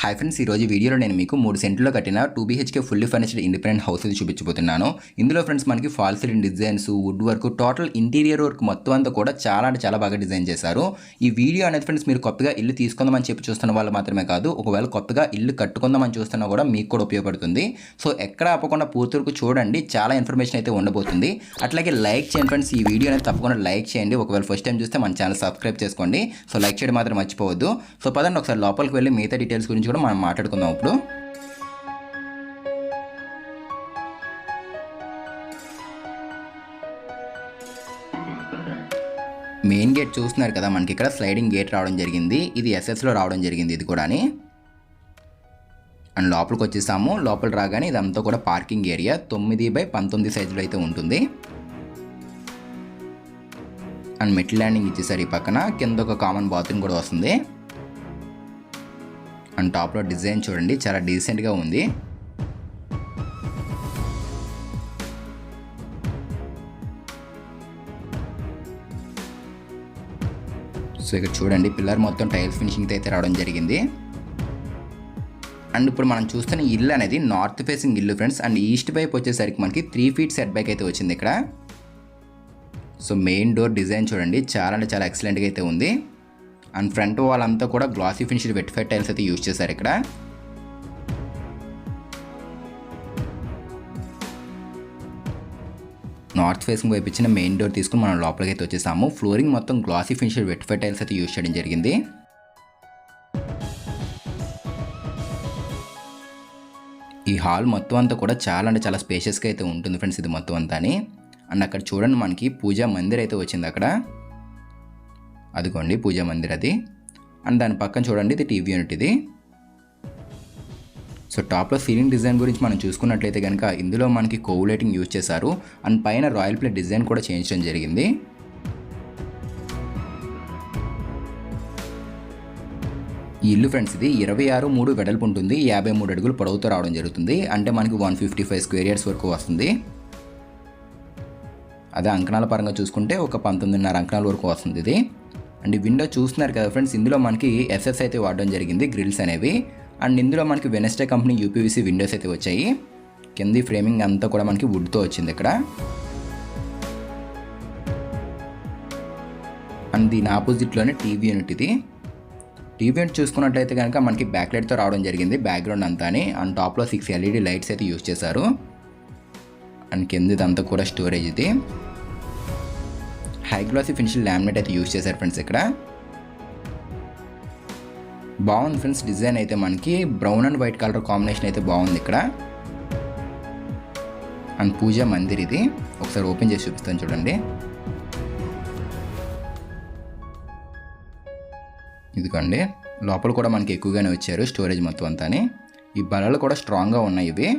Hi friends ఈరోజు వీడియోలో నేను మీకు మూడు సెంట్లో కట్టిన two BHK fully furnished independent houses చూపించబోతున్నాను. ఇందులో ఫ్రెండ్స్ మనకి fall ceiling designs wood work total interior work మొత్తం అంతా కూడా చాలా అంటే చాలా బాగా డిజైన్ చేశారు. ఈ వీడియో అనేది ఫ్రెండ్స్ మీరు కొత్తగా ఇల్లు తీసుకుందామని చెప్పి చూస్తున్న వాళ్ళు మాత్రమే కాదు ఒకవేళ కొత్తగా ఇల్లు కట్టుకుందామని చూస్తున్నా కూడా మీకు కూడా ఉపయోగపడుతుంది. సో ఎక్కడ ఆపకుండా పూర్తి వరకు చూడండి చాలా ఇన్ఫర్మేషన్ అయితే ఉండబోతుంది. అట్లాగే లైక్ చేయండి ఫ్రెండ్స్ ఈ వీడియో అనేది తప్పకుండా లైక్ చేయండి. ఒకవేళ ఫస్ట్ టైం చూస్తే మన ఛానల్ సబ్స్క్రైబ్ చేసుకోండి. సో లైక్ చేయడం మాత్రం మర్చిపోవద్దు. సో పదండి ఒకసారి లోపలికి వెళ్ళి మిగతా డీటెయిల్స్ గురించి కూడా మనం మాట్లాడుకుందాం ఇప్పుడు. మెయిన్ గేట్ చూస్తున్నారు కదా మనకి ఇక్కడ. స్లైడింగ్ గేట్ రావడం జరిగింది. ఇది ఎస్ఎస్లో రావడం జరిగింది ఇది కూడా అండ్ లోపలికి వచ్చేసాము. లోపల రాగానే ఇదంతా కూడా పార్కింగ్ ఏరియా. తొమ్మిది బై పంతొమ్మిది సైజులో అయితే ఉంటుంది. అండ్ మెట్ ల్యాండింగ్ ఇచ్చేసారు ఈ పక్కన. కింద ఒక కామన్ బాత్రూమ్ కూడా వస్తుంది. అండ్ టాప్లో డిజైన్ చూడండి చాలా డీసెంట్గా ఉంది. సో ఇక్కడ చూడండి పిల్లర్ మొత్తం టైల్స్ ఫినిషింగ్తో అయితే రావడం జరిగింది. అండ్ ఇప్పుడు మనం చూస్తున్న ఇల్లు అనేది నార్త్ ఫేసింగ్ ఇల్లు ఫ్రెండ్స్. అండ్ ఈస్ట్ వైపు వచ్చేసరికి మనకి త్రీ ఫీట్ సెట్ బ్యాక్ అయితే వచ్చింది ఇక్కడ. సో మెయిన్ డోర్ డిజైన్ చూడండి చాలా అంటే చాలా ఎక్సలెంట్గా అయితే ఉంది. అండ్ ఫ్రంట్ వాల్ అంతా కూడా glossy finish vitrified tiles అయితే యూజ్ చేశారు ఇక్కడ. నార్త్ ఫేసింగ్ వైపు ఇచ్చిన మెయిన్ డోర్ తీసుకుని మనం లోపలికి అయితే వచ్చేసాము. ఫ్లోరింగ్ మొత్తం glossy finisher vitrified tiles అయితే యూజ్ చేయడం జరిగింది. ఈ హాల్ మొత్తం అంతా కూడా చాలా అంటే చాలా స్పేషియస్గా అయితే ఉంటుంది ఫ్రెండ్స్ ఇది మొత్తం అంతా అండ్ అక్కడ చూడండి మనకి పూజా మందిర్ అయితే వచ్చింది అక్కడ. అదిగోండి పూజా మందిర్ అది అండ్ దాని పక్కన చూడండి ఇది టీవీ యూనిట్ ఇది. సో టాప్లో సీలింగ్ డిజైన్ గురించి మనం చూసుకున్నట్లయితే కనుక ఇందులో మనకి కోవులేటింగ్ యూజ్ చేశారు. అండ్ పైన రాయల్ ప్లేట్ డిజైన్ కూడా చేయించడం జరిగింది. ఈ ఇల్లు ఫ్రెండ్స్ ఇది ఇరవై ఆరు మూడు వెడల్పు ఉంటుంది. యాభై మూడు అడుగులు పొడవుతో రావడం జరుగుతుంది. అంటే మనకి one fifty five square yards వరకు వస్తుంది. అదే అంకణాల పరంగా చూసుకుంటే ఒక పంతొమ్మిదిన్నర అంకణాల వరకు వస్తుంది ఇది. అండ్ ఈ విండో చూస్తున్నారు కదా ఫ్రెండ్స్ ఇందులో మనకి ఎస్ఎస్ అయితే వాడడం జరిగింది గ్రిల్స్ అనేవి. అండ్ ఇందులో మనకి వెనస్టే కంపెనీ యూపీవీసీ విండోస్ అయితే వచ్చాయి. కింది ఫ్రేమింగ్ అంతా కూడా మనకి వుడ్తో వచ్చింది ఇక్కడ. అండ్ దీని ఆపోజిట్లోనే టీవీ యూనిట్ ఇది. టీవీ యూనిట్ చూసుకున్నట్లయితే కనుక మనకి బ్యాక్ లైట్తో రావడం జరిగింది బ్యాక్గ్రౌండ్ అంతా అండ్ టాప్లో సిక్స్ ఎల్ఈడి లైట్స్ అయితే యూజ్ చేశారు. అండ్ కిందదంతా కూడా స్టోరేజ్ ఇది. హై గ్లాసీ ఫినిషింగ్ లామినేట్ అయితే యూజ్ చేశారు ఫ్రెండ్స్ ఇక్కడ. బాగుంది ఫ్రెండ్స్ డిజైన్ అయితే మనకి. Brown and white colour combination అయితే బాగుంది ఇక్కడ. అండ్ పూజా మందిర్ ఇది. ఒకసారి ఓపెన్ చేసి చూపిస్తాను చూడండి. ఇదిగోండి. లోపల కూడా మనకి ఎక్కువగానే వచ్చారు స్టోరేజ్ మొత్తం అంతా ఈ బలలు కూడా స్ట్రాంగ్గా ఉన్నాయి ఇవి.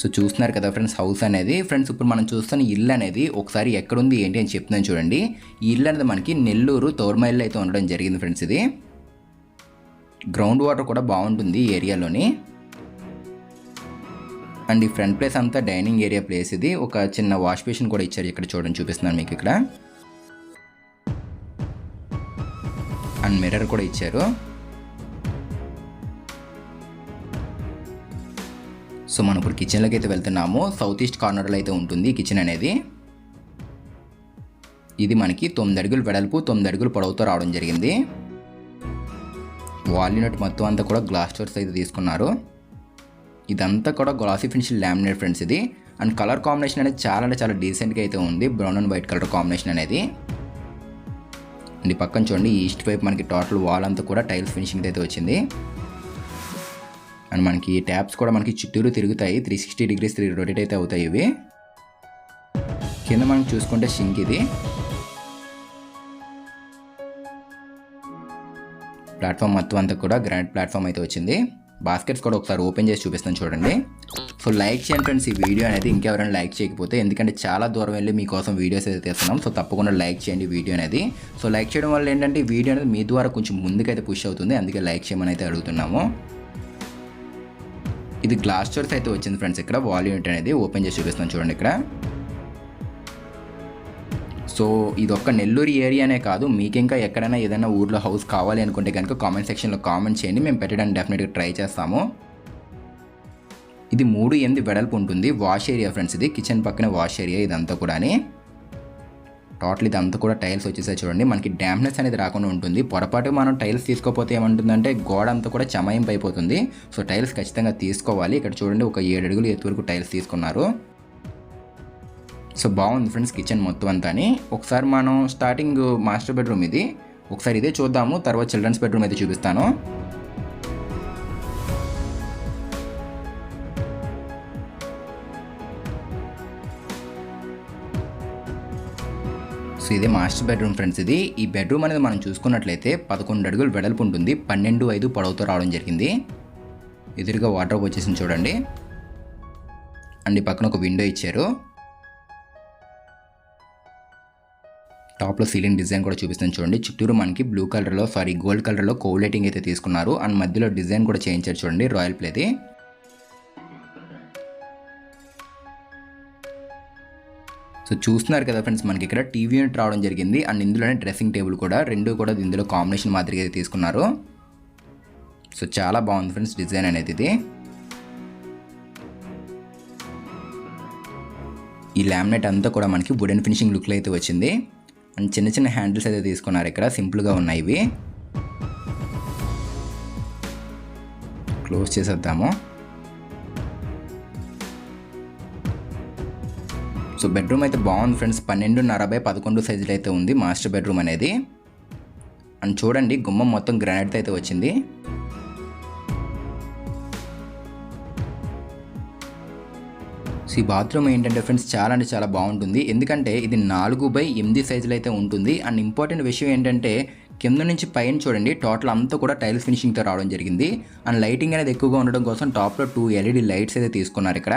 సో చూస్తున్నారు కదా ఫ్రెండ్స్ హౌస్ అనేది. ఫ్రెండ్స్ ఇప్పుడు మనం చూస్తున్న ఇల్లు అనేది ఒకసారి ఎక్కడుంది ఏంటి అని చెప్తున్నాను చూడండి. ఈ ఇల్లు అనేది మనకి నెల్లూరు తోర్మైల్లో అయితే ఉండడం జరిగింది ఫ్రెండ్స్ ఇది. గ్రౌండ్ వాటర్ కూడా బాగుంటుంది ఈ ఏరియాలోని. అండ్ ఈ ఫ్రంట్ ప్లేస్ అంతా డైనింగ్ ఏరియా ప్లేస్ ఇది. ఒక చిన్న వాష్ బేసిన్ కూడా ఇచ్చారు ఇక్కడ చూడండి చూపిస్తున్నాను మీకు ఇక్కడ. అండ్ మిర్రర్ కూడా ఇచ్చారు. సో మనం ఇప్పుడు కిచెన్లోకి అయితే వెళ్తున్నాము. సౌత్ ఈస్ట్ కార్నర్లో అయితే ఉంటుంది కిచెన్ అనేది. ఇది మనకి తొమ్మిది అడుగులు వెడల్పు తొమ్మిది అడుగులు పొడవుతో రావడం జరిగింది. వాల్యూనట్ మొత్తం అంతా కూడా గ్లాస్ డోర్స్ అయితే తీసుకున్నారు. ఇదంతా కూడా గ్లాసీ ఫినిష్ ల్యామినేట్ ఫ్రెండ్స్ ఇది. అండ్ కలర్ కాంబినేషన్ అనేది చాలా అంటే చాలా డీసెంట్గా అయితే ఉంది. Brown and white colour combination అనేది. అండ్ పక్కన చూడండి ఈస్ట్ వైపు మనకి టోటల్ వాల్ అంతా కూడా టైల్స్ ఫినిషింగ్ అయితే వచ్చింది. అండ్ మనకి ట్యాబ్స్ కూడా మనకి చుట్టూరు తిరుగుతాయి. త్రీ సిక్స్టీ డిగ్రీస్ రొటేట్ అయితే అవుతాయి ఇవి. కింద మనం చూసుకుంటే షింక్ ఇది. ప్లాట్ఫామ్ మొత్తం అంతా కూడా గ్రాండ్ ప్లాట్ఫామ్ అయితే వచ్చింది. బాస్కెట్స్ కూడా ఒకసారి ఓపెన్ చేసి చూపిస్తాను చూడండి. సో లైక్ చేయండి ఫ్రెండ్స్ ఈ వీడియో అనేది ఇంకెవరైనా లైక్ చేయకపోతే ఎందుకంటే చాలా దూరం వెళ్ళి మీకోసం వీడియోస్ అయితే తీస్తున్నాం. సో తప్పకుండా లైక్ చేయండి వీడియో అనేది. సో లైక్ చేయడం వల్ల ఏంటంటే ఈ వీడియో అనేది మీ ద్వారా కొంచెం ముందుకైతే పుష్ అవుతుంది. అందుకే లైక్ చేయమని అయితే అడుగుతున్నాము. ఇది గ్లాస్ డోర్స్ అయితే వచ్చింది ఫ్రెండ్స్ ఇక్కడ వాల్ యూనిట్ అనేది ఓపెన్ చేసి చూపిస్తాను చూడండి ఇక్కడ. సో ఇది ఒక్క నెల్లూరు ఏరియానే కాదు మీకు ఇంకా ఎక్కడైనా ఏదైనా ఊర్లో హౌస్ కావాలి అనుకుంటే కనుక కామెంట్ సెక్షన్లో కామెంట్ చేయండి మేము పెట్టడానికి డెఫినెట్గా ట్రై చేస్తాము. ఇది మూడు ఎనిమిది వెడల్పు ఉంటుంది వాష్ ఏరియా ఫ్రెండ్స్ ఇది కిచెన్ పక్కన వాష్ ఏరియా ఇదంతా కూడా టోటల్ ఇదంతా కూడా టైల్స్ వచ్చేసాయి చూడండి. మనకి డ్యామ్నెస్ అనేది రాకుండా ఉంటుంది. పొరపాటు మనం టైల్స్ తీసుకోకపోతే ఏమంటుందంటే గోడ అంతా కూడా చమయింపు అయిపోతుంది. సో టైల్స్ ఖచ్చితంగా తీసుకోవాలి. ఇక్కడ చూడండి ఒక ఏడు అడుగులు ఎత్తు వరకు టైల్స్ తీసుకున్నారు. సో బాగుంది ఫ్రెండ్స్ కిచెన్ మొత్తం అంతా అని ఒకసారి మనం స్టార్టింగ్ మాస్టర్ బెడ్రూమ్ ఇది. ఒకసారి ఇదే చూద్దాము. తర్వాత చిల్డ్రన్స్ బెడ్రూమ్ అయితే చూపిస్తాను. సో ఇదే మాస్టర్ బెడ్రూమ్ ఫ్రెండ్స్ ఇది. ఈ బెడ్రూమ్ అనేది మనం చూసుకున్నట్లయితే పదకొండు అడుగులు వెడల్పు ఉంటుంది. పన్నెండు ఐదు పొడవుతో రావడం జరిగింది. ఎదురుగా వాటర్ వచ్చేసింది చూడండి. అండ్ ఈ పక్కన ఒక విండో ఇచ్చారు. టాప్లో సీలింగ్ డిజైన్ కూడా చూపిస్తాను చూడండి. చుట్టూరు మనకి బ్లూ కలర్లో సారీ గోల్డ్ కలర్లో కోవ్ లైటింగ్ అయితే తీసుకున్నారు. అండ్ మధ్యలో డిజైన్ కూడా చేయించారు చూడండి రాయల్ ప్లేది. సో చూస్తున్నారు కదా ఫ్రెండ్స్ మనకి ఇక్కడ టీవీ యూనిట్ రావడం జరిగింది. అండ్ ఇందులోనే డ్రెస్సింగ్ టేబుల్ కూడా రెండు కూడా ఇందులో కాంబినేషన్ మాదిరిగా అయితే తీసుకున్నారు. సో చాలా బాగుంది ఫ్రెండ్స్ డిజైన్ అనేది ఇది. ఈ ల్యామినేట్ అంతా కూడా మనకి వుడెన్ ఫినిషింగ్ లుక్లో అయితే వచ్చింది. అండ్ చిన్న చిన్న హ్యాండిల్స్ అయితే తీసుకున్నారు ఇక్కడ సింపుల్గా ఉన్నాయి ఇవి. క్లోజ్ చేసేద్దాము. సో బెడ్రూమ్ అయితే బాగుంది ఫ్రెండ్స్ పన్నెండున్నర బై పదకొండు సైజులో అయితే ఉంది మాస్టర్ బెడ్రూమ్ అనేది. అండ్ చూడండి గుమ్మం మొత్తం గ్రానైట్తో అయితే వచ్చింది. సో ఈ బాత్రూమ్ ఏంటంటే ఫ్రెండ్స్ చాలా అంటే చాలా బాగుంటుంది. ఎందుకంటే ఇది నాలుగు బై ఎనిమిది సైజులో అయితే ఉంటుంది. అండ్ ఇంపార్టెంట్ విషయం ఏంటంటే కింద నుంచి పైన చూడండి టోటల్ అంతా కూడా టైల్స్ ఫినిషింగ్తో రావడం జరిగింది. అండ్ లైటింగ్ అనేది ఎక్కువగా ఉండడం కోసం టాప్లో టూ ఎల్ఈడి లైట్స్ అయితే తీసుకున్నారు ఇక్కడ.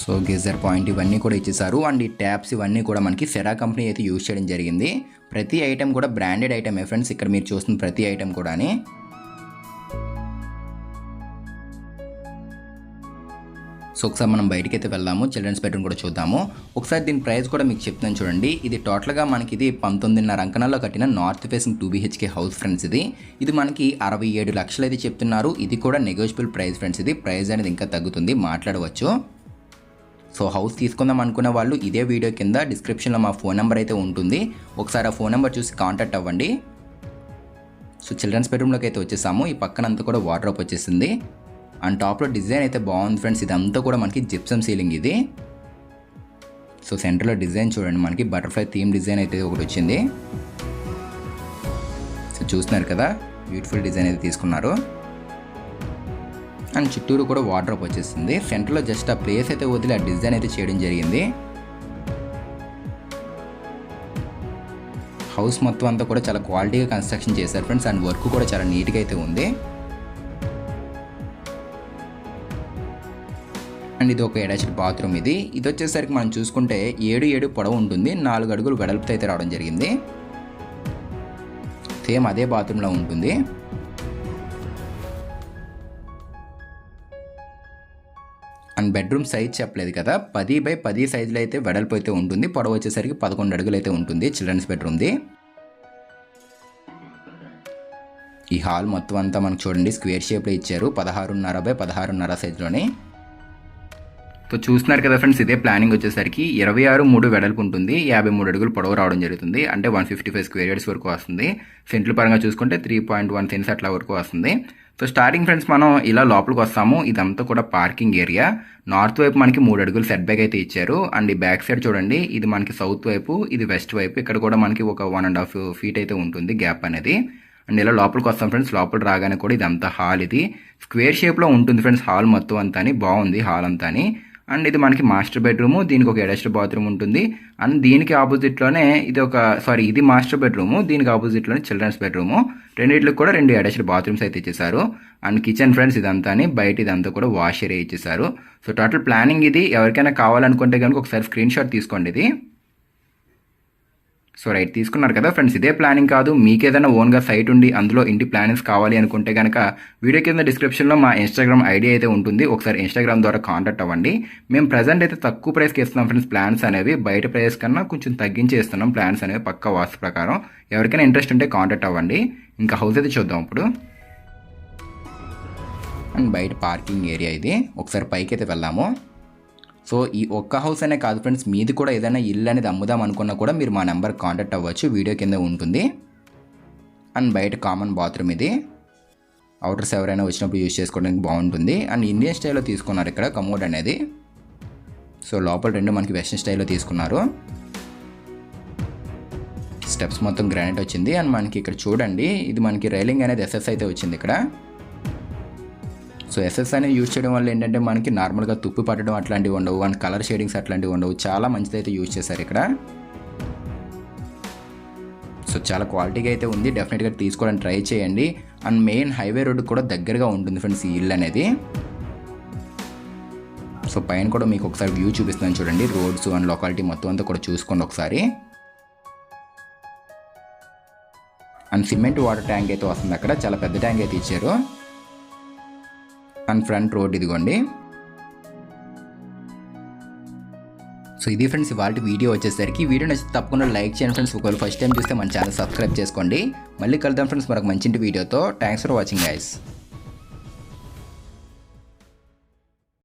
సో గీజర్ పాయింట్ ఇవన్నీ కూడా ఇచ్చేసారు అండ్ ఈ ట్యాప్స్ ఇవన్నీ కూడా మనకి సెరా కంపెనీ అయితే యూజ్ చేయడం జరిగింది. ప్రతి ఐటెం కూడా బ్రాండెడ్ ఐటమే ఫ్రెండ్స్? ఇక్కడ మీరు చూస్తున్న ప్రతి ఐటెం కూడా సో ఒకసారి మనం బయటికి అయితే వెళ్దాము. చిల్డ్రన్స్ బెడ్రూమ్ కూడా చూద్దాము. ఒకసారి దీని ప్రైస్ కూడా మీకు చెప్తాను చూడండి. ఇది టోటల్గా మనకి ఇది పంతొమ్మిదిన్నర అంకణాల్లో కట్టిన north facing two BHK house friends ఇది. ఇది మనకి అరవై ఏడు లక్షలు అయితే చెప్తున్నారు. ఇది కూడా నెగోషియబుల్ ప్రైస్ ఫ్రెండ్స్ ఇది. ప్రైస్ అనేది ఇంకా తగ్గుతుంది. మాట్లాడవచ్చు. సో హౌస్ తీసుకుందాం అనుకున్న వాళ్ళు ఇదే వీడియో కింద డిస్క్రిప్షన్లో మా ఫోన్ నెంబర్ అయితే ఉంటుంది. ఒకసారి ఆ ఫోన్ నెంబర్ చూసి కాంటాక్ట్ అవ్వండి. సో చిల్డ్రన్స్ బెడ్రూమ్లోకి అయితే వచ్చేసాము. ఈ పక్కన అంతా కూడా వాటర్ వచ్చేసింది. అండ్ టాప్లో డిజైన్ అయితే బాగుంది ఫ్రెండ్స్. ఇదంతా కూడా మనకి జిప్సమ్ సీలింగ్ ఇది. సో సెంటర్లో డిజైన్ చూడండి. మనకి బటర్ఫ్లై థీమ్ డిజైన్ అయితే ఒకటి వచ్చింది. సో చూస్తున్నారు కదా? బ్యూటిఫుల్ డిజైన్ అయితే తీసుకున్నారు. అండ్ చుట్టూరు కూడా వాటర్ వచ్చేసింది. సెంటర్లో జస్ట్ ఆ ప్లేస్ అయితే వదిలి ఆ డిజైన్ అయితే చేయడం జరిగింది. హౌస్ మొత్తం అంతా కూడా చాలా క్వాలిటీగా కన్స్ట్రక్షన్ చేశారు ఫ్రెండ్స్ అండ్ వర్క్ కూడా చాలా నీట్గా అయితే ఉంది. అండ్ ఇది ఒక అటాచ్డ్ బాత్రూమ్ ఇది. ఇది వచ్చేసరికి మనం చూసుకుంటే ఏడు ఏడు పొడవు ఉంటుంది. నాలుగు అడుగులు వెడల్పుతో అయితే రావడం జరిగింది. సేమ్ అదే బాత్రూంలో ఉంటుంది. అండ్ బెడ్రూమ్ సైజ్ చెప్పలేదు కదా. పది బై పది సైజులో అయితే వెడల్పు అయితే ఉంటుంది. పొడవు వచ్చేసరికి పదకొండు అడుగులు అయితే ఉంటుంది చిల్డ్రన్స్ బెడ్రూమ్ది. ఈ హాల్ మొత్తం అంతా మనకు చూడండి. స్క్వేర్ షేప్లో ఇచ్చారు. పదహారున్నర బై పదహారున్నర సైజులోనే. సో చూస్తున్నారు కదా ఫ్రెండ్స్ ఇదే ప్లానింగ్ వచ్చేసరికి ఇరవై ఆరు మూడు వెడల్పు ఉంటుంది యాభై మూడు అడుగులు పొడవు రావడం జరుగుతుంది అంటే one fifty five square yards వరకు వస్తుంది. సెంట్ల పరంగా చూసుకుంటే త్రీ పాయింట్ వన్ సెన్స్ అట్లా వరకు వస్తుంది. సో స్టార్టింగ్ ఫ్రెండ్స్ మనం ఇలా లోపలికి వస్తాము ఇదంతా కూడా పార్కింగ్ ఏరియా. నార్త్ వైపు మనకి మూడు అడుగులు సెట్ బ్యాక్ అయితే ఇచ్చారు. అండ్ ఈ బ్యాక్ సైడ్ చూడండి ఇది మనకి సౌత్ వైపు ఇది వెస్ట్ వైపు ఇక్కడ కూడా మనకి ఒక వన్ అండ్ హాఫ్ ఫీట్ అయితే ఉంటుంది గ్యాప్ అనేది. అండ్ ఇలా లోపలికి వస్తాం ఫ్రెండ్స్ లోపల రాగానే కూడా ఇదంతా హాల్ ఇది. స్క్వేర్ షేప్లో ఉంటుంది ఫ్రెండ్స్ హాల్ మొత్తం అంతా బాగుంది హాల్ అంతా అండ్ ఇది మనకి మాస్టర్ బెడ్రూమ్ దీనికి ఒక అటాచ్డ్ బాత్రూమ్ ఉంటుంది. అండ్ దీనికి ఆపోజిట్లోనే ఇది ఒక సారీ ఇది మాస్టర్ బెడ్రూమ్ దీనికి ఆపోజిట్లోనే చిల్డ్రన్స్ బెడ్రూమ్. రెండింటికి కూడా రెండు అటాచ్డ్ బాత్రూమ్స్ అయితే ఇచ్చేసారు అండ్ కిచెన్ ఫ్రెండ్స్ ఇదంతా బయట ఇదంతా కూడా వాష్ ఏరియా ఇచ్చేసారు సో టోటల్ ప్లానింగ్ ఇది. ఎవరికైనా కావాలనుకుంటే కనుక ఒకసారి స్క్రీన్ షాట్ తీసుకోండి ఇది. సో రైట్ తీసుకున్నారు కదా ఫ్రెండ్స్. ఇదే ప్లానింగ్ కాదు మీకు ఏదైనా ఓన్గా సైట్ ఉండి అందులో ఇంటి ప్లానింగ్స్ కావాలి అనుకుంటే కనుక వీడియో కింద డిస్క్రిప్షన్లో మా ఇన్స్టాగ్రామ్ ఐడి అయితే ఉంటుంది. ఒకసారి ఇన్స్టాగ్రామ్ ద్వారా కాంటాక్ట్ అవ్వండి. మేము ప్రజెంట్ అయితే తక్కువ ప్రైస్కి ఇస్తున్నాం ఫ్రెండ్స్ ప్లాన్స్ అనేవి. బయట ప్రైస్ కన్నా కొంచెం తగ్గించి ఇస్తున్నాం ప్లాన్స్ అనేవి పక్క వాస్తు ప్రకారం. ఎవరికైనా ఇంట్రెస్ట్ ఉంటే కాంటాక్ట్ అవ్వండి. ఇంకా హౌస్ అయితే చూద్దాం ఇప్పుడు. అండ్ బయట పార్కింగ్ ఏరియా ఇది. ఒకసారి పైకి అయితే వెళ్దాము. సో ఈ ఒక్క హౌస్ అనే కాదు ఫ్రెండ్స్ మీది కూడా ఏదైనా ఇల్లు అనేది అమ్ముదాం అనుకున్నా కూడా మీరు మా నెంబర్ కాంటాక్ట్ అవ్వచ్చు. వీడియో కింద ఉంటుంది. అండ్ బయట కామన్ బాత్రూమ్ ఇది. అవుటర్స్ ఎవరైనా వచ్చినప్పుడు యూజ్ చేసుకోవడానికి బాగుంటుంది. అండ్ ఇండియన్ స్టైల్లో తీసుకున్నారు ఇక్కడ కమోడ్ అనేది. సో లోపల రెండు మనకి వెస్ట్రన్ స్టైల్లో తీసుకున్నారు. స్టెప్స్ మొత్తం గ్రానైట్ వచ్చింది. అండ్ మనకి ఇక్కడ చూడండి ఇది మనకి రైలింగ్ అనేది ఎస్ఎస్ అయితే వచ్చింది ఇక్కడ. సో ఎస్ఎస్ అనేది యూజ్ చేయడం వల్ల ఏంటంటే మనకి నార్మల్గా తుప్పు పట్టడం అట్లాంటివి ఉండవు. అండ్ కలర్ షేడింగ్స్ అట్లాంటివి ఉండవు. చాలా మంచిదైతే యూజ్ చేశారు ఇక్కడ. సో చాలా క్వాలిటీగా అయితే ఉంది. డెఫినెట్గా తీసుకోవడానికి ట్రై చేయండి. అండ్ మెయిన్ హైవే రోడ్డు కూడా దగ్గరగా ఉంటుంది ఫ్రెండ్స్ ఈ ఇల్లు అనేది. సో పైన కూడా మీకు ఒకసారి వ్యూ చూపిస్తాను చూడండి. రోడ్స్ అండ్ లొకాలిటీ మొత్తం అంతా కూడా చూసుకోండి ఒకసారి. అండ్ సిమెంట్ వాటర్ ట్యాంక్ అయితే వస్తుంది అక్కడ. చాలా పెద్ద ట్యాంక్ అయితే ఇచ్చారు. అండ్ ఫ్రంట్ రోడ్ ఇదిగోండి. సో ఇది ఫ్రెండ్స్ ఇవాళ వీడియో వచ్చేసరికి. వీడియో నచ్చితే తప్పకుండా లైక్ చేయండి ఫ్రెండ్స్. ఒకవేళ ఫస్ట్ టైం చూస్తే మన ఛానల్ సబ్స్క్రైబ్ చేసుకోండి. మళ్ళీ కలుద్దాం ఫ్రెండ్స్ మరొక మంచి వీడియోతో. Thanks for watching guys